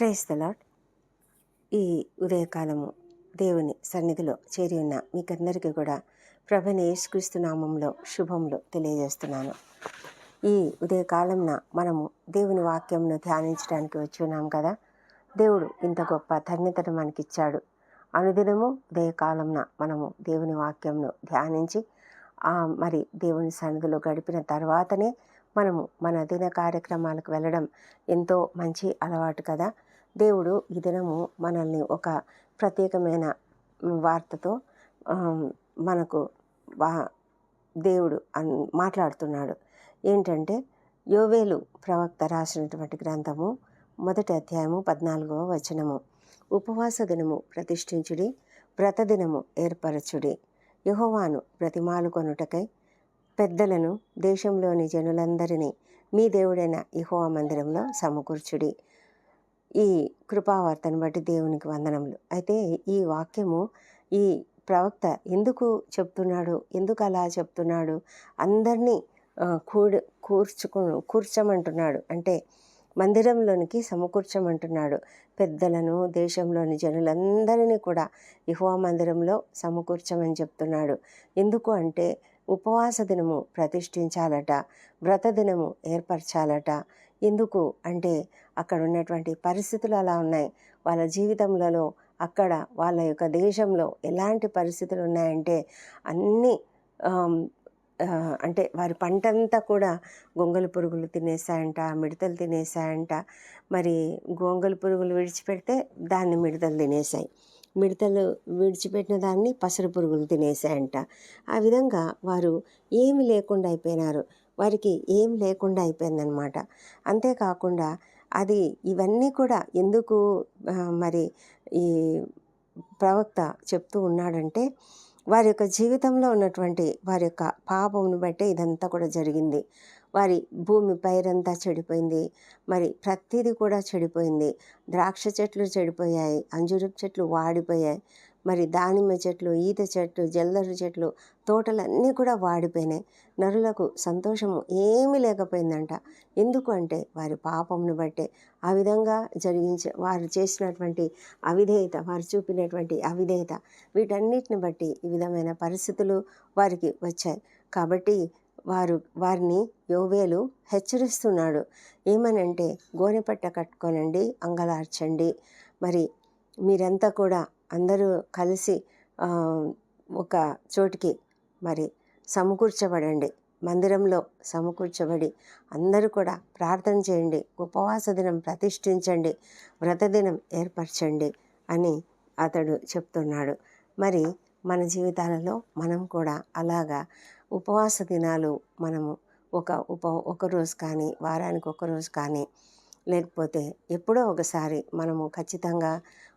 Praise the lord ఈ ఉదయకాలము దేవుని సన్నిధిలో చేరి ఉన్న మీకందరికీ కూడా ప్రభని యేసుక్రీస్తు నామంలో శుభములు తెలియజేస్తున్నాను. ఈ ఉదయకాలంన మనము దేవుని వాక్యంను ధ్యానించడానికి వచ్చి ఉన్నాం కదా? దేవుడు ఇంత గొప్ప ధన్యతను మనకిచ్చాడు. అనుదినము ఉదయకాలంన మనము దేవుని వాక్యంను ధ్యానించి మరి దేవుని సన్నిధిలో గడిపిన తర్వాతనే మనము మన దిన కార్యక్రమాలకు వెళ్ళడం ఎంతో మంచి అలవాటు కదా? దేవుడు ఈ దినము మనల్ని ఒక ప్రత్యేకమైన వార్తతో మనకు వా దేవుడు అన్ మాట్లాడుతున్నాడు. ఏంటంటే యోవేలు ప్రవక్త రాసినటువంటి గ్రంథము మొదటి అధ్యాయము పద్నాలుగవ వచనము. ఉపవాస దినము ప్రతిష్ఠించుడి వ్రత దినము ఏర్పరచుడి. యహోవాను ప్రతిమాలు కొనుటకై పెద్దలను దేశంలోని జనులందరినీ మీ దేవుడైన యుహోవా మందిరంలో సమకూర్చుడి. ఈ కృపావార్తను బట్టి దేవునికి వందనములు. అయితే ఈ వాక్యము ఈ ప్రవక్త ఎందుకు చెప్తున్నాడు? ఎందుకు అలా చెప్తున్నాడు? అందరినీ కూడు కూర్చుకు కూర్చోమంటున్నాడు. అంటే మందిరంలోనికి సమకూర్చమంటున్నాడు. పెద్దలను దేశంలోని జనులందరినీ కూడా ఇహోవా మందిరంలో సమకూర్చమని చెప్తున్నాడు. ఎందుకు అంటే ఉపవాస దినము ప్రతిష్ఠించాలట వ్రత దినము ఏర్పరచాలట. ఎందుకు అంటే అక్కడ ఉన్నటువంటి పరిస్థితులు అలా ఉన్నాయి. వాళ్ళ జీవితంలో అక్కడ వాళ్ళ యొక్క దేశంలో ఎలాంటి పరిస్థితులు ఉన్నాయంటే అన్నీ అంటే వారి పంటంతా కూడా గొంగలి పురుగులు తినేసాయంట మిడతలు తినేసాయంట మరి గొంగలి పురుగులు విడిచిపెడితే దాన్ని మిడతలు తినేసాయి మిడతలు విడిచిపెట్టిన దాన్ని పసరు పురుగులు తినేసాయంట ఆ విధంగా వారు ఏమి లేకుండా అయిపోయినారు? వారికి ఏం లేకుండా అయిపోయిందనమాట అంతేకాకుండా అది ఇవన్నీ కూడా ఎందుకు మరి ఈ ప్రవక్త చెప్తూ ఉన్నాడంటే వారి యొక్క జీవితంలో ఉన్నటువంటి వారి యొక్క పాపమును బట్టే ఇదంతా కూడా జరిగింది. వారి భూమి పైరంతా చెడిపోయింది. మరి ప్రతిదీ కూడా చెడిపోయింది. ద్రాక్ష చెట్లు చెడిపోయాయి. అంజూరపు చెట్లు వాడిపోయాయి. మరి దానిమ్మ చెట్లు ఈత చెట్లు జల్లరు చెట్లు తోటలన్నీ కూడా వాడిపోయినాయి. నరులకు సంతోషము ఏమీ లేకపోయిందంట. ఎందుకు అంటే వారి పాపమును బట్టే ఆ విధంగా జరిగించే వారు చేసినటువంటి అవిధేయత వారు చూపినటువంటి అవిధేయత వీటన్నిటిని బట్టి ఈ విధమైన పరిస్థితులు వారికి వచ్చాయి. కాబట్టి వారు వారిని యోవేలు హెచ్చరిస్తున్నాడు. ఏమనంటే గోనెపట్ట కట్టుకోనండి అంగలార్చండి. మరి మీరంతా కూడా అందరూ కలిసి ఒక చోటికి మరి సమకూర్చబడండి. మందిరంలో సమకూర్చబడి అందరూ కూడా ప్రార్థన చేయండి. ఉపవాస దినం ప్రతిష్ఠించండి. వ్రతదినం ఏర్పరచండి అని అతడు చెప్తున్నాడు. మరి మన జీవితాలలో మనం కూడా అలాగా ఉపవాస దినాలు మనము ఒక ఉప ఒక రోజు కానీ వారానికి ఒక రోజు కానీ లేకపోతే ఎప్పుడో ఒకసారి మనము ఖచ్చితంగా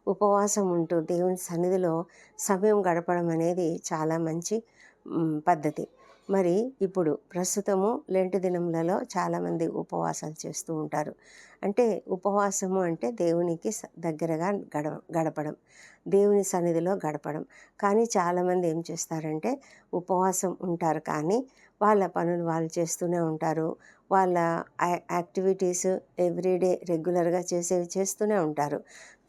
ఉపవాసం ఉంటూ దేవుని సన్నిధిలో సమయం గడపడం అనేది చాలా మంచి పద్ధతి. మరి ఇప్పుడు ప్రస్తుతము లెంటి దినములలో చాలామంది ఉపవాసాలు చేస్తూ ఉంటారు. అంటే ఉపవాసము అంటే దేవునికి దగ్గరగా గడ గడపడం దేవుని సన్నిధిలో గడపడం. కానీ చాలామంది ఏం చేస్తారంటే ఉపవాసం ఉంటారు కానీ వాళ్ళ పనులు వాళ్ళు చేస్తూనే ఉంటారు. వాళ్ళ యాక్టివిటీస్ ఎవ్రీడే రెగ్యులర్గా చేసేవి చేస్తూనే ఉంటారు.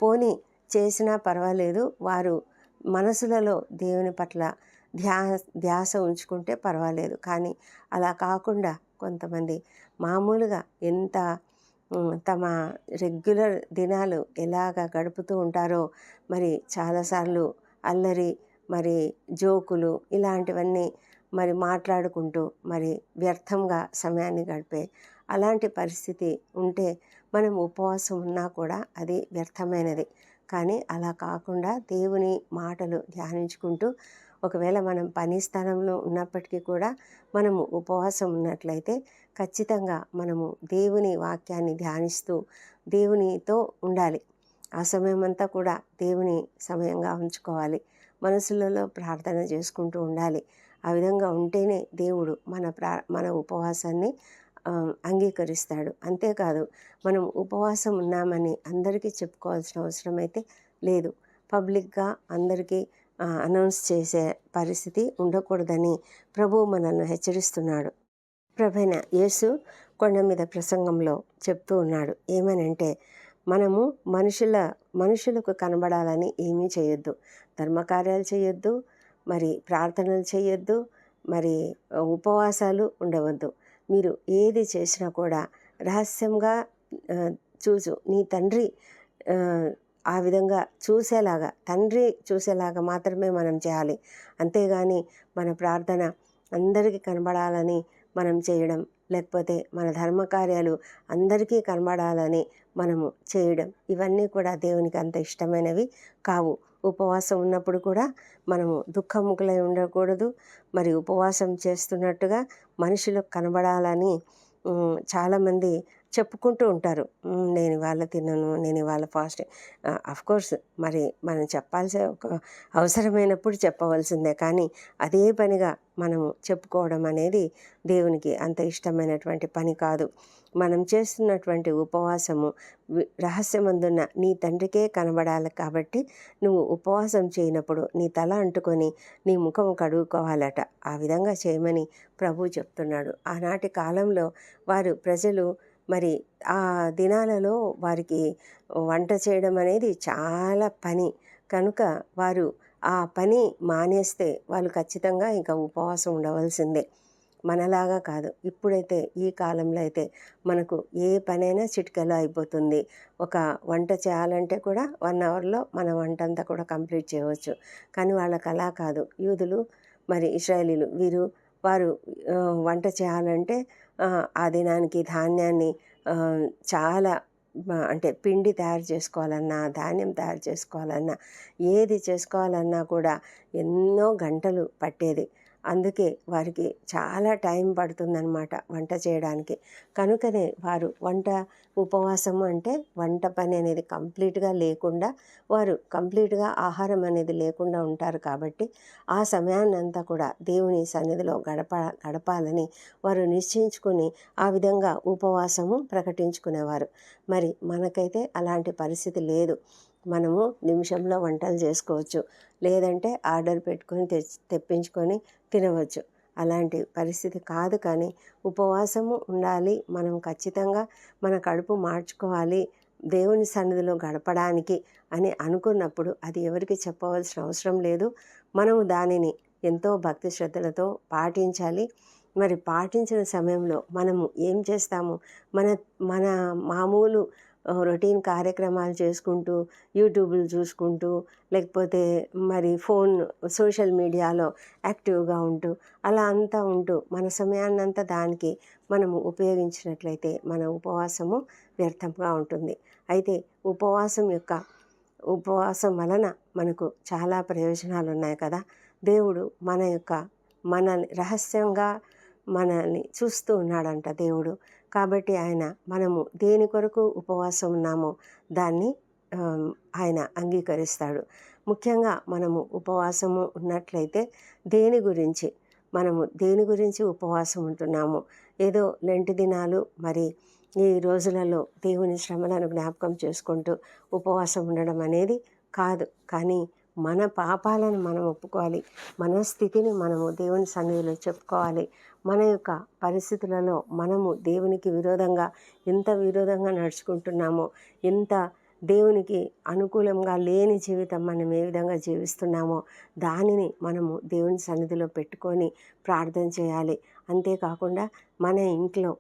పోనీ చేసినా పర్వాలేదు. వారు మనసులలో దేవుని పట్ల ధ్యా ధ్యాస ఉంచుకుంటే పర్వాలేదు. కానీ అలా కాకుండా కొంతమంది మామూలుగా ఎంత తమ రెగ్యులర్ దినాలు ఎలాగ గడుపుతూ ఉంటారో మరి చాలాసార్లు అల్లరి మరి జోకులు ఇలాంటివన్నీ మరి మాట్లాడుకుంటూ మరి వ్యర్థంగా సమయాన్ని గడిపే అలాంటి పరిస్థితి ఉంటే మనం ఉపవాసం ఉన్నా కూడా అది వ్యర్థమైనది. కానీ అలా కాకుండా దేవుని మాటలు ధ్యానించుకుంటూ ఒకవేళ మనం పని స్థానంలో ఉన్నప్పటికీ కూడా మనము ఉపవాసం ఉన్నట్లయితే ఖచ్చితంగా మనము దేవుని వాక్యాన్ని ధ్యానిస్తూ దేవునితో ఉండాలి. ఆ సమయం అంతా కూడా దేవుని సమయంగా ఉంచుకోవాలి. మనసులలో ప్రార్థన చేసుకుంటూ ఉండాలి. ఆ విధంగా ఉంటేనే దేవుడు మన ప్రా మన ఉపవాసాన్ని అంగీకరిస్తాడు. అంతేకాదు మనం ఉపవాసం ఉన్నామని అందరికీ చెప్పుకోవాల్సిన అవసరం అయితే లేదు. పబ్లిక్గా అందరికీ అనౌన్స్ చేసే పరిస్థితి ఉండకూడదని ప్రభువు మనల్ని హెచ్చరిస్తున్నాడు. ప్రభైన యేసు కొండ మీద ప్రసంగంలో చెప్తూ ఉన్నాడు. ఏమనంటే మనము మనుషుల మనుషులకు కనబడాలని ఏమీ చేయొద్దు. ధర్మకార్యాలు చేయొద్దు మరి ప్రార్థనలు చేయొద్దు మరి ఉపవాసాలు ఉండవద్దు. మీరు ఏది చేసినా కూడా రహస్యంగా చూచు. చూసు నీ తండ్రి ఆ, ఆ విధంగా చూసేలాగా తండ్రి చూసేలాగా మాత్రమే మనం చేయాలి. అంతేగాని మన ప్రార్థన అందరికీ కనబడాలని మనం చేయడం లేకపోతే మన ధర్మకార్యాలు అందరికీ కనబడాలని మనము చేయడం. ఇవన్నీ కూడా దేవునికి అంత ఇష్టమైనవి కావు. ఉపవాసం ఉన్నప్పుడు కూడా మనము దుఃఖముఖులై ఉండకూడదు. మరి ఉపవాసం చేస్తున్నట్టుగా మనుషులకు కనబడాలని చాలామంది చెప్పుకుంటూ ఉంటారు. నేను ఇవాళ తిన్నాను నేను ఇవాళ ఫాస్ట్ కోర్స్ మరి మనం చెప్పాల్సిన ఒక అవసరమైనప్పుడు చెప్పవలసిందే. కానీ అదే పనిగా మనము చెప్పుకోవడం అనేది దేవునికి అంత ఇష్టమైనటువంటి పని కాదు. మనం చేస్తున్నటువంటి ఉపవాసము రహస్యమందున్న నీ తండ్రికే కనబడాలి కాబట్టి నువ్వు ఉపవాసం చేయనప్పుడు నీ తల అంటుకొని నీ ముఖం కడుక్కోవాలట. ఆ విధంగా చేయమని ప్రభు చెప్తున్నాడు. ఆనాటి కాలంలో వారు ప్రజలు మరి ఆ దినాలలో వారికి వంట చేయడం అనేది చాలా పని. కనుక వారు ఆ పని మానేస్తే వాళ్ళు ఖచ్చితంగా ఇంకా ఉపవాసం ఉండవలసిందే. మనలాగా కాదు. ఇప్పుడైతే ఈ కాలంలో అయితే మనకు ఏ పనైనా చిటికలో అయిపోతుంది. ఒక వంట చేయాలంటే కూడా వన్ అవర్లో మన వంట అంతా కూడా కంప్లీట్ చేయవచ్చు. కానీ వాళ్ళకి అలా కాదు. యూదులు మరి ఇస్రాయలీలు వీరు వారు వంట చేయాలంటే ఆ, దినానికి ధాన్యాన్ని చాలా అంటే పిండి తయారు చేసుకోవాలన్నా ధాన్యం తయారు చేసుకోవాలన్నా ఏది చేసుకోవాలన్నా కూడా ఎన్నో గంటలు పట్టేది. అందుకే వారికి చాలా టైం పడుతుందన్నమాట వంట చేయడానికి. కనుకనే వారు వంట ఉపవాసం అంటే వంట పని అనేది కంప్లీట్గా లేకుండా వారు కంప్లీట్గా ఆహారం అనేది లేకుండా ఉంటారు కాబట్టి ఆ సమయాన్ని అంతా కూడా దేవుని సన్నిధిలో గడప గడపాలని వారు నిశ్చయించుకొని ఆ విధంగా ఉపవాసము ప్రకటించుకునేవారు. మరి మనకైతే అలాంటి పరిస్థితి లేదు. మనము నిమిషంలో వంటలు చేసుకోవచ్చు. లేదంటే ఆర్డర్ పెట్టుకొని తెచ్చి తెప్పించుకొని తినవచ్చు. అలాంటి పరిస్థితి కాదు కానీ ఉపవాసము ఉండాలి. మనం ఖచ్చితంగా మన కడుపు మార్చుకోవాలి. దేవుని సన్నిధిలో గడపడానికి అని అనుకున్నప్పుడు అది ఎవరికి చెప్పవలసిన అవసరం లేదు. మనము దానిని ఎంతో భక్తి శ్రద్ధలతో పాటించాలి. మరి పాటించిన సమయంలో మనము ఏం చేస్తాము? మన మన మామూలు రొటీన్ కార్యక్రమాలు చేసుకుంటూ యూట్యూబ్లు చూసుకుంటూ లేకపోతే మరి ఫోన్ సోషల్ మీడియాలో యాక్టివ్గా ఉంటూ అలా అంతా ఉంటూ మన సమయాన్నంతా దానికి మనము ఉపయోగించినట్లయితే మన ఉపవాసము వ్యర్థంగా ఉంటుంది. అయితే ఉపవాసం యొక్క ఉపవాసం వలన మనకు చాలా ప్రయోజనాలు ఉన్నాయి కదా. దేవుడు మన యొక్క మనల్ని రహస్యంగా మనల్ని చూస్తూ ఉన్నాడంట దేవుడు. కాబట్టి ఆయన మనము దేని కొరకు ఉపవాసం ఉన్నామో దాన్ని ఆయన అంగీకరిస్తాడు. ముఖ్యంగా మనము ఉపవాసము ఉన్నట్లయితే దేని గురించి? మనము దేని గురించి ఉపవాసం ఉంటున్నాము? ఏదో లెంటి దినాలు మరి ఈ రోజులలో దేవుని శ్రమలను జ్ఞాపకం చేసుకుంటూ ఉపవాసం ఉండడం అనేది కాదు. కానీ మన పాపాలను మనం ఒప్పుకోవాలి. మన స్థితిని మనము దేవుని సన్నిధిలో చెప్పుకోవాలి. మన యొక్క పరిస్థితులలో మనము దేవునికి విరోధంగా ఎంత విరోధంగా నడుచుకుంటున్నామో ఎంత దేవునికి అనుకూలంగా లేని జీవితం మనం ఏ విధంగా జీవిస్తున్నామో దానిని మనము దేవుని సన్నిధిలో పెట్టుకొని ప్రార్థన చేయాలి. అంతేకాకుండా మన ఇంట్లో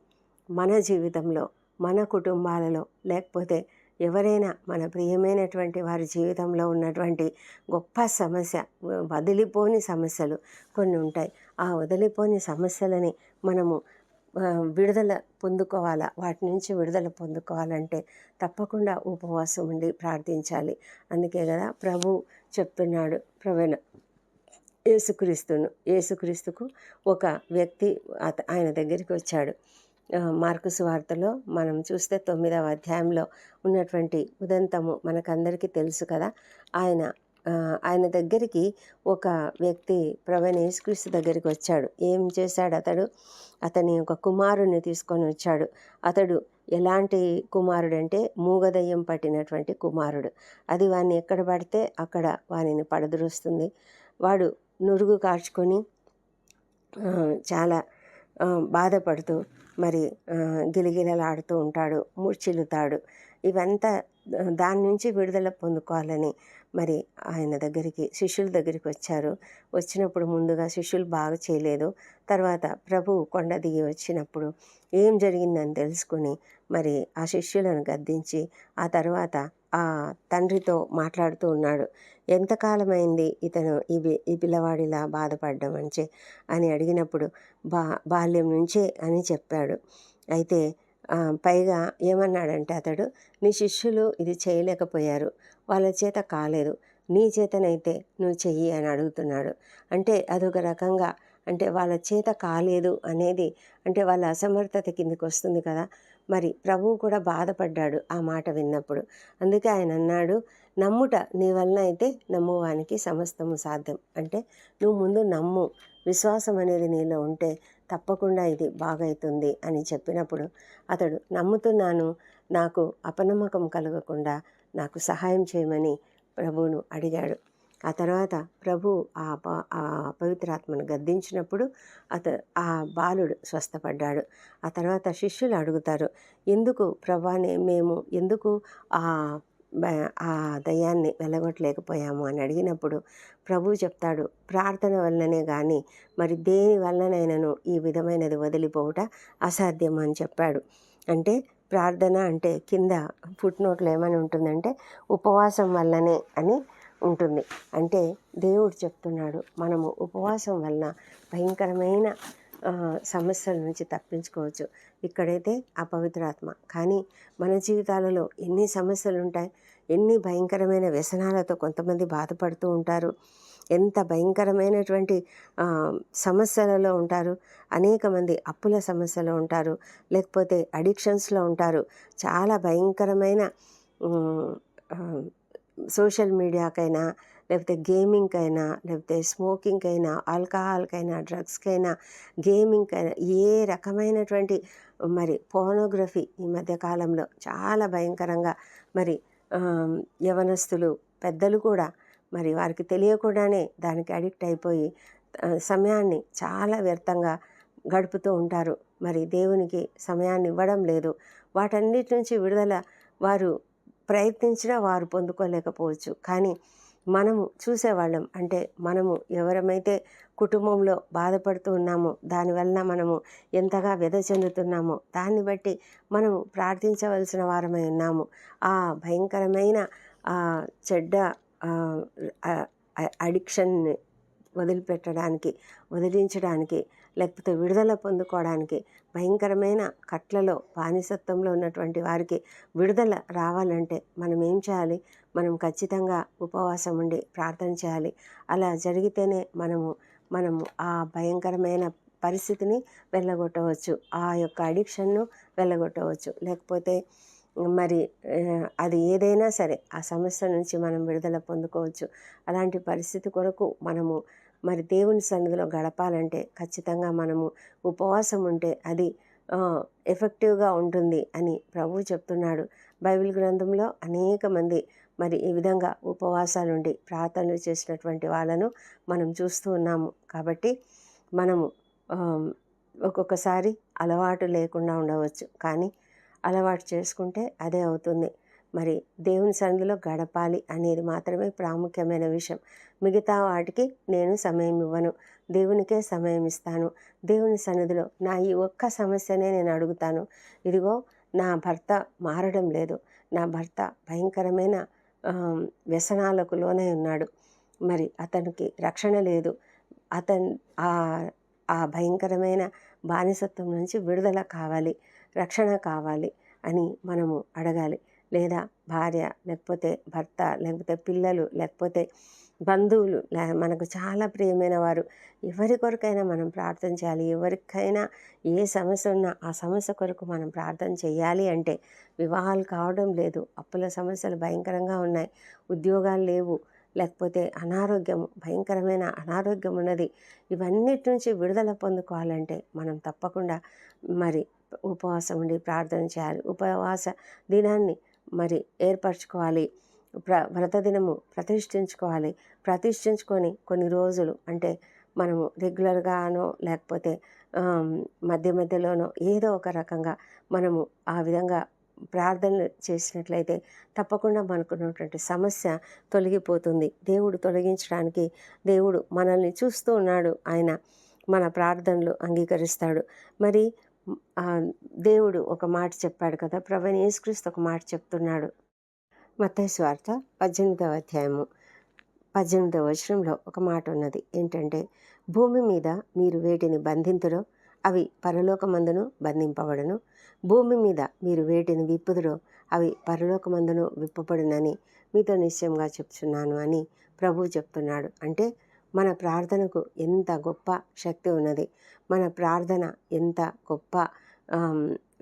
మన జీవితంలో మన కుటుంబాలలో లేకపోతే ఎవరైనా మన ప్రియమైనటువంటి వారి జీవితంలో ఉన్నటువంటి గొప్ప సమస్య వదిలిపోని సమస్యలు కొన్ని ఉంటాయి. ఆ వదిలిపోని సమస్యలని మనము విడుదల పొందుకోవాలా? వాటి నుంచి విడుదల పొందుకోవాలంటే తప్పకుండా ఉపవాసం ఉండి ప్రార్థించాలి. అందుకే కదా ప్రభు చెప్తున్నాడు ప్రవీణ యేసుక్రీస్తును యేసుక్రీస్తుకు ఒక వ్యక్తి అత- ఆయన దగ్గరికి వచ్చాడు. మార్కుసు వార్తలో మనం చూస్తే తొమ్మిదవ అధ్యాయంలో ఉన్నటువంటి ఉదంతము మనకందరికీ తెలుసు కదా. ఆయన ఆయన దగ్గరికి ఒక వ్యక్తి ప్రవణ యేసుక్రీస్తు దగ్గరికి వచ్చాడు. ఏం చేశాడు అతడు? అతని ఒక కుమారుణ్ణి తీసుకొని వచ్చాడు. అతడు ఎలాంటి కుమారుడు అంటే మూగదయ్యం పట్టినటువంటి కుమారుడు. అది వాడిని ఎక్కడ పడితే అక్కడ వానిని పడదురుస్తుంది. వాడు నురుగు కార్చుకొని చాలా బాధపడుతూ మరి గిలిగిలలాడుతూ ఉంటాడు మూర్చిల్లుతాడు. ఇవంతా దాని నుంచి విడుదల పొందుకోవాలని మరి ఆయన దగ్గరికి శిష్యుల దగ్గరికి వచ్చారు. వచ్చినప్పుడు ముందుగా శిష్యులు బాగా చేయలేదు. తర్వాత ప్రభువు కొండ దిగి వచ్చినప్పుడు ఏం జరిగిందని తెలుసుకుని మరి ఆ శిష్యులను గద్దించి ఆ తర్వాత ఆ తండ్రితో మాట్లాడుతూ ఉన్నాడు. ఎంతకాలమైంది ఇతను ఈ బి- ఈ పిల్లవాడిలా బాధపడ్డం అని అని అడిగినప్పుడు బా బాల్యం నుంచే అని చెప్పాడు. అయితే పైగా ఏమన్నాడంటే అతడు నీ శిష్యులు ఇది చేయలేకపోయారు. వాళ్ళ చేత కాలేదు. నీ చేతనైతే నువ్వు చెయ్యి అని అడుగుతున్నాడు. అంటే అదొక రకంగా అంటే వాళ్ళ చేత కాలేదు అనేది అంటే వాళ్ళ అసమర్థత కిందకి వస్తుంది కదా. మరి ప్రభువు కూడా బాధపడ్డాడు ఆ మాట విన్నప్పుడు. అందుకే ఆయన అన్నాడు నమ్ముట నీ వలన అయితే నమ్మువానికి సమస్తము సాధ్యం. అంటే నువ్వు ముందు నమ్ము విశ్వాసం అనేది నీలో ఉంటే తప్పకుండా ఇది బాగవుతుంది అని చెప్పినప్పుడు అతడు నమ్ముతున్నాను నాకు అపనమ్మకం కలగకుండా నాకు సహాయం చేయమని ప్రభువును అడిగాడు. ఆ తర్వాత ప్రభు ఆ ఆ పవిత్రాత్మను గద్దించినప్పుడు అత ఆ బాలుడు స్వస్థపడ్డాడు. ఆ తర్వాత శిష్యులు అడుగుతారు ఎందుకు ప్రభాని మేము ఎందుకు ఆ ఆ దయాన్ని వెళ్ళగొట్టలేకపోయాము అని అడిగినప్పుడు ప్రభు చెప్తాడు ప్రార్థన వల్లనే కానీ మరి దేని వల్లనైనాను ఈ విధమైనది వదిలిపోవుట అసాధ్యం అని చెప్పాడు. అంటే ప్రార్థన అంటే కింద ఫుట్ నోట్లో ఏమని ఉంటుందంటే ఉపవాసం వల్లనే అని ఉంటుంది. అంటే దేవుడు చెప్తున్నాడు మనము ఉపవాసం వలన భయంకరమైన సమస్యల నుంచి తప్పించుకోవచ్చు. ఇక్కడైతే అపవిత్రాత్మ. కానీ మన జీవితాలలో ఎన్ని సమస్యలు ఉంటాయి ఎన్ని భయంకరమైన వ్యసనాలతో కొంతమంది బాధపడుతూ ఉంటారు ఎంత భయంకరమైనటువంటి సమస్యలలో ఉంటారు అనేక మంది అప్పుల సమస్యలో ఉంటారు లేకపోతే అడిక్షన్స్లో ఉంటారు. చాలా భయంకరమైన సోషల్ మీడియాకైనా లేకపోతే గేమింగ్కైనా లేకపోతే స్మోకింగ్కైనా ఆల్కహాల్కైనా డ్రగ్స్కైనా గేమింగ్కైనా ఏ రకమైనటువంటి మరి పోనోగ్రఫీ ఈ మధ్యకాలంలో చాలా భయంకరంగా మరి యవనస్తులు పెద్దలు కూడా మరి వారికి తెలియకుండానే దానికి అడిక్ట్ అయిపోయి సమయాన్ని చాలా వ్యర్థంగా గడుపుతూ ఉంటారు. మరి దేవునికి సమయాన్ని ఇవ్వడం లేదు. వాటన్నిటి నుంచి విడుదల వారు ప్రయత్నించినా వారు పొందుకోలేకపోవచ్చు. కానీ మనము చూసేవాళ్ళం. అంటే మనము ఎవరమైతే కుటుంబంలో బాధపడుతూ ఉన్నామో దానివల్ల మనము ఎంతగా వ్యధ చెందుతున్నామో దాన్ని బట్టి మనము ప్రార్థించవలసిన వారమై ఉన్నాము. ఆ భయంకరమైన ఆ చెడ్డ అడిక్షన్ని వదిలిపెట్టడానికి వదిలించడానికి లేకపోతే విడుదల పొందుకోవడానికి భయంకరమైన కట్లలో బానిసత్వంలో ఉన్నటువంటి వారికి విడుదల రావాలంటే మనం ఏం చేయాలి? మనం ఖచ్చితంగా ఉపవాసం ఉండి ప్రార్థన చేయాలి. అలా జరిగితేనే మనము మనము ఆ భయంకరమైన పరిస్థితిని వెళ్ళగొట్టవచ్చు. ఆ యొక్క అడిక్షన్ను వెళ్ళగొట్టవచ్చు. లేకపోతే మరి అది ఏదైనా సరే ఆ సమస్య నుంచి మనం విడుదల పొందుకోవచ్చు. అలాంటి పరిస్థితి కొరకు మనము మరి దేవుని సన్నిధిలో గడపాలంటే ఖచ్చితంగా మనము ఉపవాసం ఉంటే అది ఎఫెక్టివ్గా ఉంటుంది అని ప్రభువు చెప్తున్నాడు. బైబిల్ గ్రంథంలో అనేక మంది మరి ఈ విధంగా ఉపవాసాలుండి ప్రార్థనలు చేసినటువంటి వాళ్ళను మనం చూస్తూ ఉన్నాము. కాబట్టి మనము ఒక్కొక్కసారి అలవాటు లేకుండా ఉండవచ్చు. కానీ అలవాటు చేసుకుంటే అదే అవుతుంది. మరి దేవుని సన్నిధిలో గడపాలి అనేది మాత్రమే ప్రాముఖ్యమైన విషయం. మిగతా వాటికి నేను సమయం ఇవ్వను. దేవునికే సమయం ఇస్తాను. దేవుని సన్నిధిలో నా ఈ ఒక్క సమస్యనే నేను అడుగుతాను. ఇదిగో నా భర్త మారడం లేదు. నా భర్త భయంకరమైన వ్యసనాలకు లోనై ఉన్నాడు. మరి అతనికి రక్షణ లేదు. అతను ఆ ఆ భయంకరమైన బానిసత్వం నుంచి విడుదల కావాలి. రక్షణ కావాలి అని మనము అడగాలి. లేదా భార్య లేకపోతే భర్త లేకపోతే పిల్లలు లేకపోతే బంధువులు లే మనకు చాలా ప్రియమైన వారు. ఎవరి కొరకైనా మనం ప్రార్థన చేయాలి. ఎవరికైనా ఏ సమస్య ఉన్నా ఆ సమస్య కొరకు మనం ప్రార్థన చేయాలి అంటే వివాహాలు కావడం లేదు. అప్పుల సమస్యలు భయంకరంగా ఉన్నాయి. ఉద్యోగాలు లేవు. లేకపోతే అనారోగ్యం భయంకరమైన అనారోగ్యం ఉన్నది. ఇవన్నిటి నుంచి విడుదల పొందుకోవాలంటే మనం తప్పకుండా మరి ఉపవాసం ఉండి ప్రార్థన చేయాలి. ఉపవాస దినాన్ని మరి ఏర్పరచుకోవాలి. ప్ర వ్రతదినము ప్రతిష్ఠించుకోవాలి. ప్రతిష్ఠించుకొని కొన్ని రోజులు అంటే మనము రెగ్యులర్గానో లేకపోతే మధ్య మధ్యలోనో ఏదో ఒక రకంగా మనము ఆ విధంగా ప్రార్థనలు చేసినట్లయితే తప్పకుండా మనకున్నటువంటి సమస్య తొలగిపోతుంది. దేవుడు తొలగించడానికి దేవుడు మనల్ని చూస్తూ ఉన్నాడు. ఆయన మన ప్రార్థనలు అంగీకరిస్తాడు. మరి దేవుడు ఒక మాట చెప్పాడు కదా ప్రభు యేసుక్రీస్తు ఒక మాట చెప్తున్నాడు. మత్తయి స్వార్థ పద్దెనిమిదవ అధ్యాయము పద్దెనిమిదవ వచనంలో ఒక మాట ఉన్నది. ఏంటంటే భూమి మీద మీరు వేటిని బంధింతురో అవి పరలోకమందును బంధింపబడును. భూమి మీద మీరు వేటిని విప్పుదురో అవి పరలోకమందును విప్పబడునని మీతో నిశ్చయంగా చెప్తున్నాను అని ప్రభు చెప్తున్నాడు. అంటే మన ప్రార్థనకు ఎంత గొప్ప శక్తి ఉన్నది మన ప్రార్థన ఎంత గొప్ప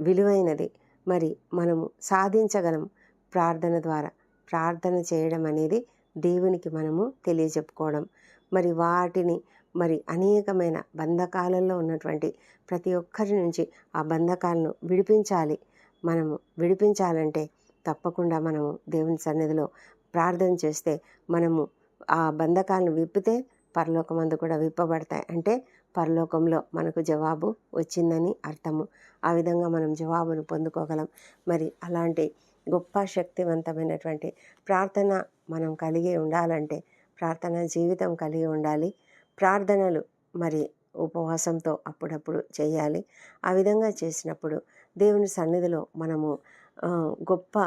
విలువైనది. మరి మనము సాధించగలం ప్రార్థన ద్వారా ప్రార్థన చేయడం అనేది దేవునికి మనము తెలియజెప్పుకోవడం. మరి వాటిని మరి అనేకమైన బంధకాలలో ఉన్నటువంటి ప్రతి ఒక్కరి నుంచి ఆ బంధకాలను విడిపించాలి. మనము విడిపించాలంటే తప్పకుండా మనము దేవుని సన్నిధిలో ప్రార్థన చేస్తే మనము ఆ బంధకాలను విప్పితే పరలోకమందు కూడా విప్పబడతాయి. అంటే పరలోకంలో మనకు జవాబు వచ్చిందని అర్థము. ఆ విధంగా మనం జవాబును పొందుకోగలం. మరి అలాంటి గొప్ప శక్తివంతమైనటువంటి ప్రార్థన మనం కలిగి ఉండాలంటే ప్రార్థన జీవితం కలిగి ఉండాలి. ప్రార్థనలు మరి ఉపవాసంతో అప్పుడప్పుడు చేయాలి. ఆ విధంగా చేసినప్పుడు దేవుని సన్నిధిలో మనము గొప్ప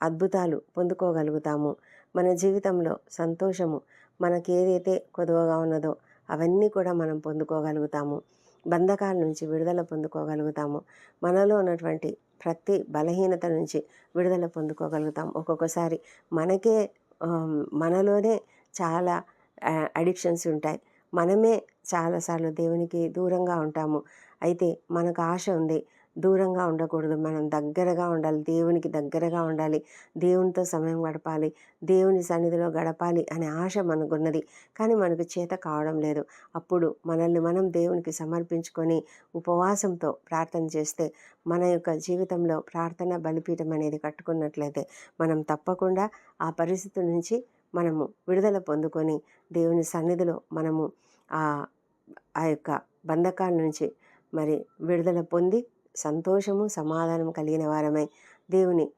అద్భుతాలు పొందుకోగలుగుతాము. మన జీవితంలో సంతోషము మనకి ఏదైతే కొదువగా ఉన్నదో అవన్నీ కూడా మనం పొందుకోగలుగుతాము. బంధకాల నుంచి విడుదల పొందుకోగలుగుతాము. మనలో ఉన్నటువంటి ప్రతి బలహీనత నుంచి విడుదల పొందుకోగలుగుతాం. ఒక్కొక్కసారి మనకే మనలోనే చాలా అడిక్షన్స్ ఉంటాయి. మనమే చాలాసార్లు దేవునికి దూరంగా ఉంటాము. అయితే మనకు ఆశ ఉంది. దూరంగా ఉండకూడదు. మనం దగ్గరగా ఉండాలి. దేవునికి దగ్గరగా ఉండాలి. దేవునితో సమయం గడపాలి. దేవుని సన్నిధిలో గడపాలి అనే ఆశ మనకున్నది. కానీ మనకు చేత కావడం లేదు. అప్పుడు మనల్ని మనం దేవునికి సమర్పించుకొని ఉపవాసంతో ప్రార్థన చేస్తే మన యొక్క జీవితంలో ప్రార్థన బలిపీఠం అనేది కట్టుకున్నట్లయితే మనం తప్పకుండా ఆ పరిస్థితి నుంచి మనము విడుదల పొందుకొని దేవుని సన్నిధిలో మనము ఆ ఆ యొక్క బంధకాల నుంచి మరి విడుదల పొంది సంతోషము సమాధానం కలిగిన వారమై దేవుని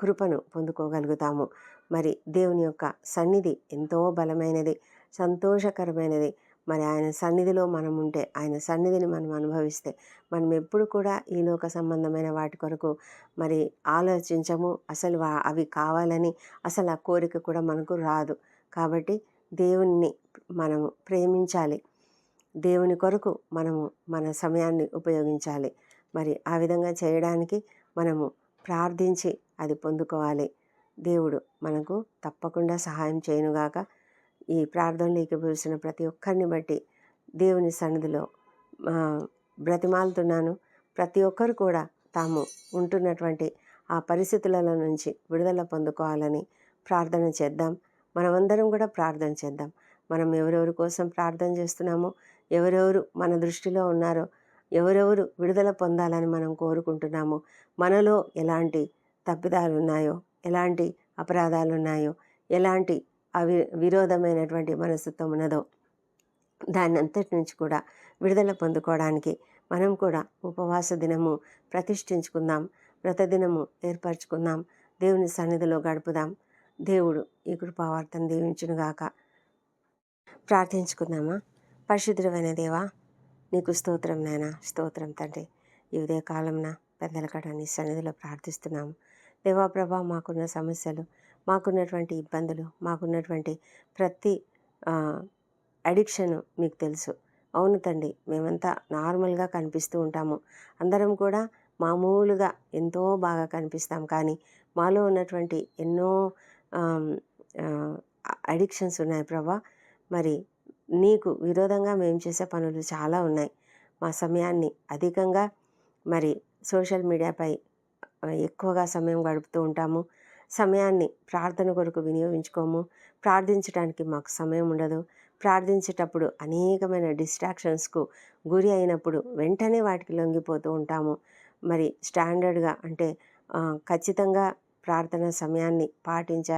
కృపను పొందుకోగలుగుతాము. మరి దేవుని యొక్క సన్నిధి ఎంతో బలమైనది సంతోషకరమైనది. మరి ఆయన సన్నిధిలో మనం ఉంటే ఆయన సన్నిధిని మనం అనుభవిస్తే మనం ఎప్పుడు కూడా ఈ లోక సంబంధమైన వాటి కొరకు మరి ఆలోచించము. అసలు అవి కావాలని అసలు ఆ కోరిక కూడా మనకు రాదు. కాబట్టి దేవుణ్ణి మనము ప్రేమించాలి. దేవుని కొరకు మనము మన సమయాన్ని ఉపయోగించాలి. మరి ఆ విధంగా చేయడానికి మనము ప్రార్థించి అది పొందుకోవాలి. దేవుడు మనకు తప్పకుండా సహాయం చేయనుగాక. ఈ ప్రార్థనలు ఏకీభవిస్తున్న ప్రతి ఒక్కరిని బట్టి దేవుని సన్నిధిలో బ్రతిమాలుతున్నాను. ప్రతి ఒక్కరు కూడా తాము ఉంటున్నటువంటి ఆ పరిస్థితులలో నుంచి విడుదల పొందుకోవాలని ప్రార్థన చేద్దాం. మనమందరం కూడా ప్రార్థన చేద్దాం. మనం ఎవరెవరి కోసం ప్రార్థన చేస్తున్నామో ఎవరెవరు మన దృష్టిలో ఉన్నారో ఎవరెవరు విడుదల పొందాలని మనం కోరుకుంటున్నామో మనలో ఎలాంటి తప్పిదాలు ఉన్నాయో ఎలాంటి అపరాధాలు ఉన్నాయో ఎలాంటి అవి విరోధమైనటువంటి మనస్తత్వం ఉన్నదో దాని అంతటి నుంచి కూడా విడుదల పొందుకోవడానికి మనం కూడా ఉపవాస దినము ప్రతిష్ఠించుకుందాం వ్రతదినము ఏర్పరచుకుందాం దేవుని సన్నిధిలో గడుపుదాం. దేవుడు ఈ కృపావార్తను దీవించునుగాక. ప్రార్థించుకుందామా? పరిశుద్ధమైన దేవా నీకు స్తోత్రం నాయన స్తోత్రం తండ్రి. ఈ ఉదయకాలంన పెద్దల కడ నీ సన్నిధిలో ప్రార్థిస్తున్నాము. దేవాప్రభ మాకున్న సమస్యలు మాకున్నటువంటి ఇబ్బందులు మాకున్నటువంటి ప్రతి అడిక్షన్ మీకు తెలుసు. అవును తండ్రి మేమంతా నార్మల్గా కనిపిస్తూ ఉంటాము. అందరం కూడా మామూలుగా ఎంతో బాగా కనిపిస్తాం. కానీ మాలో ఉన్నటువంటి ఎన్నో అడిక్షన్స్ ఉన్నాయి ప్రభా. మరి నీకు విరోధంగా మేము చేసే పనులు చాలా ఉన్నాయి. మా సమయాన్ని అధికంగా మరి సోషల్ మీడియాపై ఎక్కువగా సమయం గడుపుతూ ఉంటాము. సమయాన్ని ప్రార్థన కొరకు వినియోగించుకోము. ప్రార్థించడానికి మాకు సమయం ఉండదు. ప్రార్థించేటప్పుడు అనేకమైన డిస్ట్రాక్షన్స్కు గురి అయినప్పుడు వెంటనే వాటికి లొంగిపోతూ ఉంటాము. మరి స్టాండర్డ్గా అంటే ఖచ్చితంగా ప్రార్థన సమయాన్ని పాటించ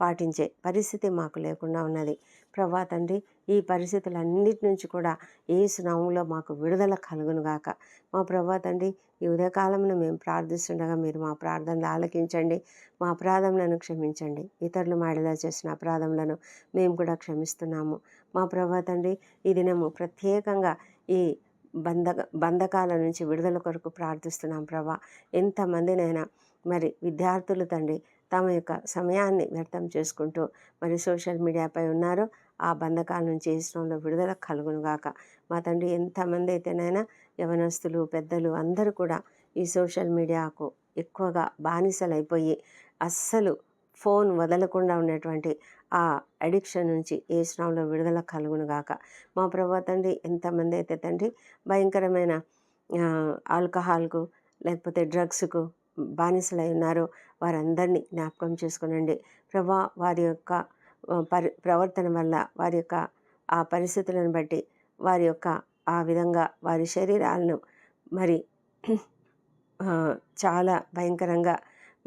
పాటించే పరిస్థితి మాకు లేకుండా ఉన్నది. ప్రభా తండ్రి ఈ పరిస్థితులన్నిటి నుంచి కూడా ఏ స్నామంలో మాకు విడుదల కలుగును గాక మా ప్రభా తండ్రి ఈ ఉదయకాలంలో మేము ప్రార్థిస్తుండగా మీరు మా ప్రార్థనలు ఆలకించండి. మా అపరాధములను క్షమించండి. ఇతరులు మాడిలా చేసిన అపరాధములను మేము కూడా క్షమిస్తున్నాము. మా ప్రభా తండ్రి ఈ దినము ప్రత్యేకంగా ఈ బంధక బంధకాల నుంచి విడుదల కొరకు ప్రార్థిస్తున్నాం ప్రభా. ఎంతమందినైనా మరి విద్యార్థులు తండ్రి తమ యొక్క సమయాన్ని వ్యర్థం చేసుకుంటూ మరి సోషల్ మీడియాపై ఉన్నారో. ఆ బంధకాల నుంచి ఇష్టంలో విడుదల కలుగునుగాక మా తండ్రి ఎంతమంది అయితేనైనా యవనస్తులు పెద్దలు అందరూ కూడా ఈ సోషల్ మీడియాకు ఎక్కువగా బానిసలైపోయి అస్సలు ఫోన్ వదలకుండా ఉన్నటువంటి ఆ అడిక్షన్ నుంచి ఏ శ్రమంలో విడుదల కలుగును గాక. మా ప్రభా తండ్రి ఎంతమంది అయితే తండ్రి భయంకరమైన ఆల్కహాల్కు లేకపోతే డ్రగ్స్కు బానిసలై ఉన్నారో. వారందరినీ జ్ఞాపకం చేసుకునండి. ప్రభా వారి యొక్క పరి ప్రవర్తన వల్ల వారి యొక్క ఆ పరిస్థితులను బట్టి వారి యొక్క ఆ విధంగా వారి శరీరాలను మరి చాలా భయంకరంగా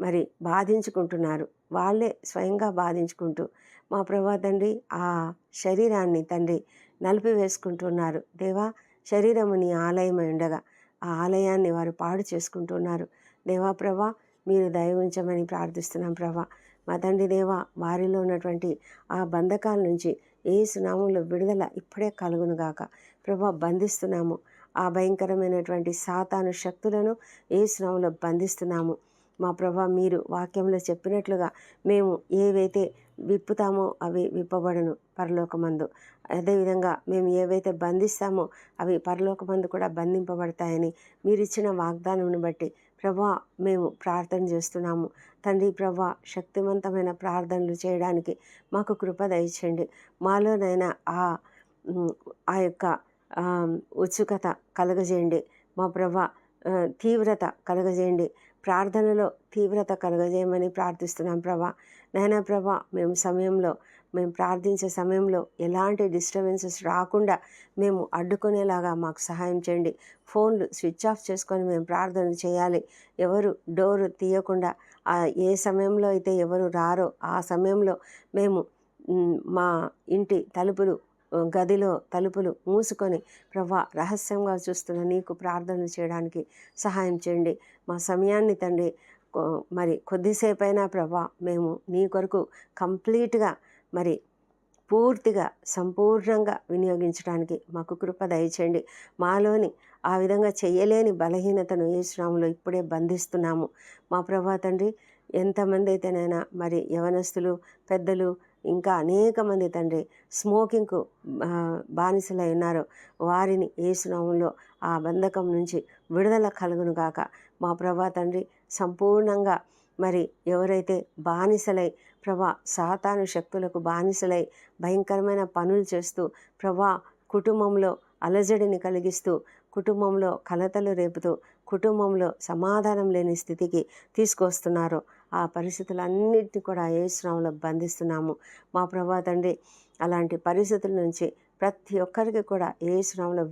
మరి బాధించుకుంటున్నారు. వాళ్ళే స్వయంగా బాధించుకుంటూ మా ప్రభా తండ్రి ఆ శరీరాన్ని తండ్రి నలిపివేసుకుంటున్నారు దేవా శరీరము నీ ఆలయమై ఉండగా ఆ ఆలయాన్ని వారు పాడు చేసుకుంటున్నారు. దేవా ప్రభా మీరు దయ ఉంచమని ప్రార్థిస్తున్నాం ప్రభా. మా తండ్రి దేవా వారిలో ఉన్నటువంటి ఆ బంధకాల నుంచి ఏ సునామంలో విడుదల ఇప్పుడే కలుగును గాక. ప్రభా బంధిస్తున్నాము. ఆ భయంకరమైనటువంటి సాతాను శక్తులను ఏ స్నామంలో బంధిస్తున్నాము. మా ప్రభా మీరు వాక్యంలో చెప్పినట్లుగా మేము ఏవైతే విప్పుతామో అవి విప్పబడను పరలోకమందు. అదేవిధంగా మేము ఏవైతే బంధిస్తామో అవి పరలోకమందు కూడా బంధింపబడతాయని మీరు ఇచ్చిన వాగ్దానం బట్టి ప్రభా మేము ప్రార్థన చేస్తున్నాము. తండ్రి ప్రభా శక్తివంతమైన ప్రార్థనలు చేయడానికి మాకు కృప దయచేయండి. మాలోనైనా ఆ ఆ యొక్క ఉత్సుకత కలగజేయండి. మా ప్రభా తీవ్రత కలగజేయండి. ప్రార్థనలో తీవ్రత కలగజేయమని ప్రార్థిస్తున్నాం ప్రభా. నాయనా ప్రభా మేము సమయంలో మేము ప్రార్థించే సమయంలో ఎలాంటి డిస్టర్బెన్సెస్ రాకుండా మేము అడ్డుకునేలాగా మాకు సహాయం చేయండి. ఫోన్లు స్విచ్ ఆఫ్ చేసుకొని మేము ప్రార్థన చేయాలి. ఎవరు డోరు తీయకుండా ఏ సమయంలో అయితే ఎవరు రారో ఆ సమయంలో మేము మా ఇంటి తలుపులు గదిలో తలుపులు మూసుకొని ప్రభా రహస్యంగా చూస్తున్న నీకు ప్రార్థన చేయడానికి సహాయం చేయండి. మా సమయాన్ని తండ్రి కొ- మరి కొద్దిసేపైనా ప్రభా మేము నీ కొరకు కంప్లీట్గా మరి పూర్తిగా సంపూర్ణంగా వినియోగించడానికి మాకు కృప దయచేయండి. మాలోని ఆ విధంగా చేయలేని బలహీనతను ఏ శ్రామంలో ఇప్పుడే బంధిస్తున్నాము. మా ప్రభా తండ్రి ఎంతమంది అయితేనైనా మరి యవనస్తులు పెద్దలు ఇంకా అనేక మంది తండ్రి స్మోకింగ్కు బానిసలై ఉన్నారు. వారిని ఏ స్నామంలో ఆ బంధకం నుంచి విడుదల కలుగును గాక. మా ప్రభా తండ్రి సంపూర్ణంగా మరి ఎవరైతే బానిసలై ప్రభా సాతాను శక్తులకు బానిసలై భయంకరమైన పనులు చేస్తూ ప్రభా కుటుంబంలో అలజడిని కలిగిస్తూ కుటుంబంలో కలతలు రేపుతూ కుటుంబంలో సమాధానం లేని స్థితికి తీసుకొస్తున్నారో. ఆ పరిస్థితులన్నింటినీ కూడా ఏసునాములో బంధిస్తున్నాము. మా ప్రభా తండ్రి అలాంటి పరిస్థితుల నుంచి ప్రతి ఒక్కరికి కూడా ఏ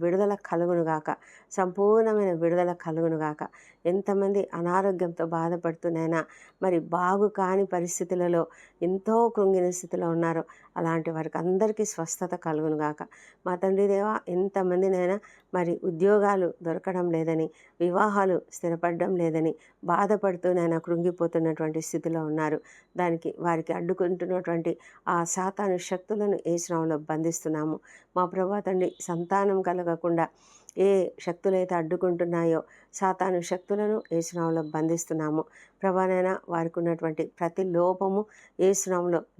విడుదల కలుగునుగాక. సంపూర్ణమైన విడుదల కలుగునుగాక. ఎంతమంది అనారోగ్యంతో బాధపడుతున్నాయినా మరి బాగు కాని పరిస్థితులలో ఎంతో కృంగిన స్థితిలో ఉన్నారో అలాంటి వారికి అందరికీ స్వస్థత కలుగును గాక. మా తండ్రి దేవా ఎంతమందినైనా మరి ఉద్యోగాలు దొరకడం లేదని వివాహాలు స్థిరపడడం లేదని బాధపడుతూనైనా కృంగిపోతున్నటువంటి స్థితిలో ఉన్నారు. దానికి వారికి అడ్డుకుంటున్నటువంటి ఆ సాతాను శక్తులను ఏ శ్రమంలో బంధిస్తున్నాము? మా ప్రభా తండ్రి సంతానం కలగకుండా ఏ శక్తులైతే అడ్డుకుంటున్నాయో సాతాను శక్తులను ఏ బంధిస్తున్నాము. ప్రభానైనా వారికి ఉన్నటువంటి ప్రతి లోపము ఏ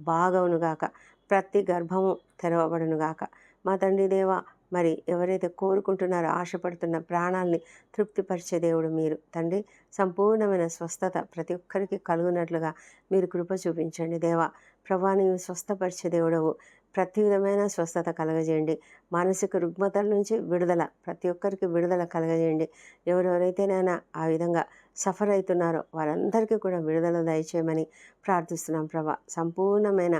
బాగవునుగాక ప్రతి గర్భము తెరవబడునుగాక మా తండ్రి దేవ మరి ఎవరైతే కోరుకుంటున్నారో ఆశపడుతున్న ప్రాణాల్ని తృప్తిపరిచే దేవుడు మీరు. తండ్రి సంపూర్ణమైన స్వస్థత ప్రతి ఒక్కరికి కలుగునట్లుగా మీరు కృప చూపించండి దేవా. ప్రభా నీవు స్వస్థపరిచే దేవుడవు. ప్రతి విధమైన స్వస్థత కలగజేయండి. మానసిక రుగ్మతల నుంచి విడుదల ప్రతి ఒక్కరికి విడుదల కలగజేయండి. ఎవరెవరైతేనైనా ఆ విధంగా సఫర్ అవుతున్నారో వారందరికీ కూడా విడుదల దయచేయమని ప్రార్థిస్తున్నాం ప్రభా. సంపూర్ణమైన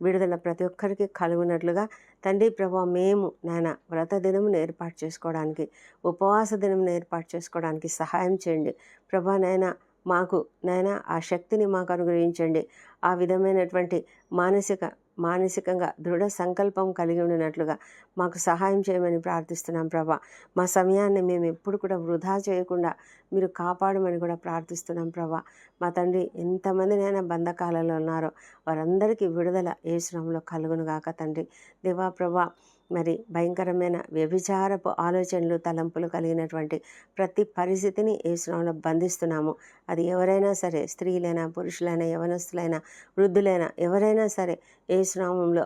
విడుదల ప్రతి ఒక్కరికి కలుగునట్లుగా తండ్రి ప్రభా మేము నాయన వ్రత దినమును ఏర్పాటు చేసుకోవడానికి ఉపవాస దినమును ఏర్పాటు చేసుకోవడానికి సహాయం చేయండి. ప్రభా నాయన మాకు నాయన ఆ శక్తిని మాకు అనుగ్రహించండి. ఆ విధమైనటువంటి మానసిక మానసికంగా దృఢ సంకల్పం కలిగి ఉండినట్లుగా మాకు సహాయం చేయమని ప్రార్థిస్తున్నాం ప్రభా. మా సమయాన్ని మేము ఎప్పుడు కూడా వృధా చేయకుండా మీరు కాపాడమని కూడా ప్రార్థిస్తున్నాం ప్రభా. మా తండ్రి ఎంతమందినైనా బంధకాలలో ఉన్నారో వారందరికీ విడుదల ఏ శ్రమంలో కలుగును గాక తండ్రి. దేవా ప్రభా మరి భయంకరమైన వ్యభిచారపు ఆలోచనలు తలంపులు కలిగినటువంటి ప్రతి పరిస్థితిని ఏ శ్రమంలో బంధిస్తున్నాము. అది ఎవరైనా సరే స్త్రీలైనా పురుషులైనా యవనస్తులైనా వృద్ధులైనా ఎవరైనా సరే ఏ స్నామంలో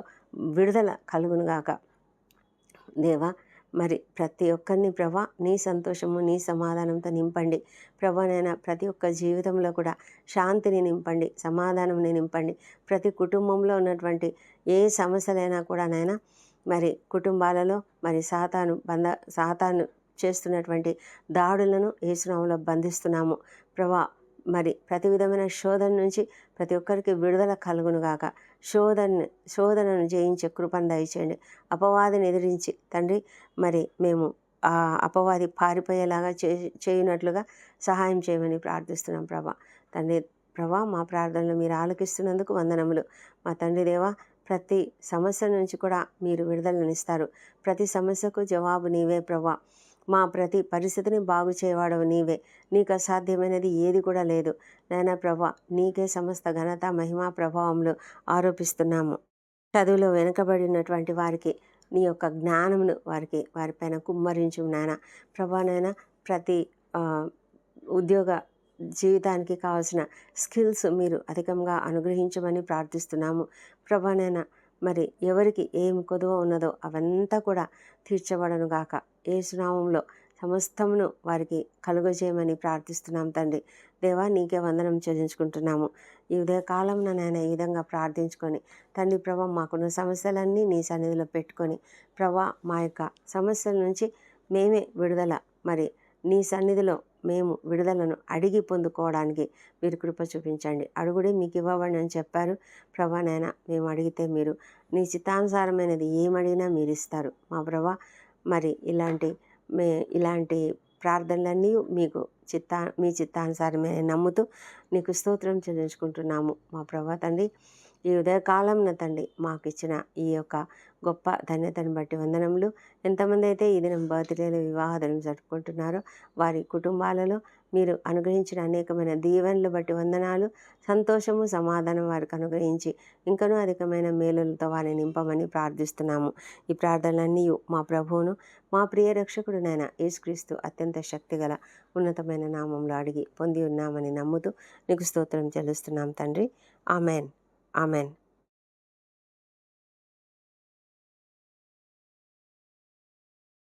విడుదల కలుగునుగాక. దేవా మరి ప్రతి ఒక్కరిని ప్రభా నీ సంతోషము నీ సమాధానంతో నింపండి. ప్రభానైనా ప్రతి ఒక్క జీవితంలో కూడా శాంతిని నింపండి సమాధానంని నింపండి. ప్రతి కుటుంబంలో ఉన్నటువంటి ఏ సమస్యలైనా కూడా నైనా మరి కుటుంబాలలో మరి సాతాను బంధ సాతాను చేస్తున్నటువంటి దాడులను ఏసునామంలో బంధిస్తున్నాము. ప్రభా మరి ప్రతి విధమైన శోధన నుంచి ప్రతి ఒక్కరికి విడుదల కలుగునుగాక శోధన శోధనను జయించే కృపను దయచేయండి. అపవాదిని ఎదిరించి తండ్రి మరి మేము ఆ అపవాది పారిపోయేలాగా చే చేయనట్లుగా సహాయం చేయమని ప్రార్థిస్తున్నాం ప్రభా. తండ్రి ప్రభా మా ప్రార్థనలు మీరు ఆలకిస్తున్నందుకు వందనములు. మా తండ్రి దేవా ప్రతి సమస్య నుంచి కూడా మీరు విడుదలనిస్తారు. ప్రతి సమస్యకు జవాబు నీవే ప్రభా మా ప్రతి పరిస్థితిని బాగు చేయవాడవు నీవే. నీకు అసాధ్యమైనది ఏది కూడా లేదు. నాయన ప్రభా నీకే సమస్త ఘనత మహిమ ప్రభావంలో ఆరోపిస్తున్నాము. చదువులో వెనుకబడినటువంటి వారికి నీ యొక్క జ్ఞానమును వారికి వారిపైన కుమ్మరించు నాయన. ప్రభా నాయన ప్రతి ఉద్యోగ జీవితానికి కావాల్సిన స్కిల్స్ మీరు అధికంగా అనుగ్రహించమని ప్రార్థిస్తున్నాము. ప్రభానైనా మరి ఎవరికి ఏం కొదువ ఉన్నదో అవంతా కూడా తీర్చబడను గాక. ఏ సునామంలో సమస్తమును వారికి కలుగజేయమని ప్రార్థిస్తున్నాం తండ్రి. దేవా నీకే వందనం చెల్లించుకుంటున్నాము. ఈ ఉదయకాలం నాయన ఈ విధంగా ప్రార్థించుకొని తండ్రి ప్రభా మాకున్న సమస్యలన్నీ నీ సన్నిధిలో పెట్టుకొని ప్రభా మా యొక్క సమస్యల నుంచి మేమే విడుదల. మరి నీ సన్నిధిలో మేము విడుదలను అడిగి పొందుకోవడానికి మీరు కృప చూపించండి. అడుగుడే మీకు ఇవ్వబడి అని చెప్పారు. ప్రభా నాయన మేము అడిగితే మీరు నీ చిత్తానుసారమైనది ఏమడిగినా మీరు ఇస్తారు. మా ప్రభా మరి ఇలాంటి మే ఇలాంటి ప్రార్థనలన్నీ మీకు చిత్తా మీ చిత్తానుసారమే నమ్ముతూ నీకు స్తోత్రం చెల్లించుకుంటున్నాము. మా ప్రభా తండ్రి ఈ ఉదయకాలం తండ్రి మాకు ఇచ్చిన ఈ యొక్క గొప్ప ధన్యతను బట్టి వందనములు. ఎంతమంది అయితే ఈ దినం బర్త్డేలు వివాహాలను జరుపుకుంటున్నారో వారి కుటుంబాలలో మీరు అనుగ్రహించిన అనేకమైన దీవెనలు బట్టి వందనాలు. సంతోషము సమాధానం వారికి అనుగ్రహించి ఇంకనూ అధికమైన మేలులతో వారిని నింపమని ప్రార్థిస్తున్నాము. ఈ ప్రార్థనలన్నీ మా ప్రభువును మా ప్రియ రక్షకుడునైన యేసుక్రీస్తు అత్యంత శక్తిగల ఉన్నతమైన నామంలో అడిగి పొంది ఉన్నామని నమ్ముతూ నీకు స్తోత్రం చెల్లిస్తున్నాం తండ్రి. ఆమెన్. ఆమెన్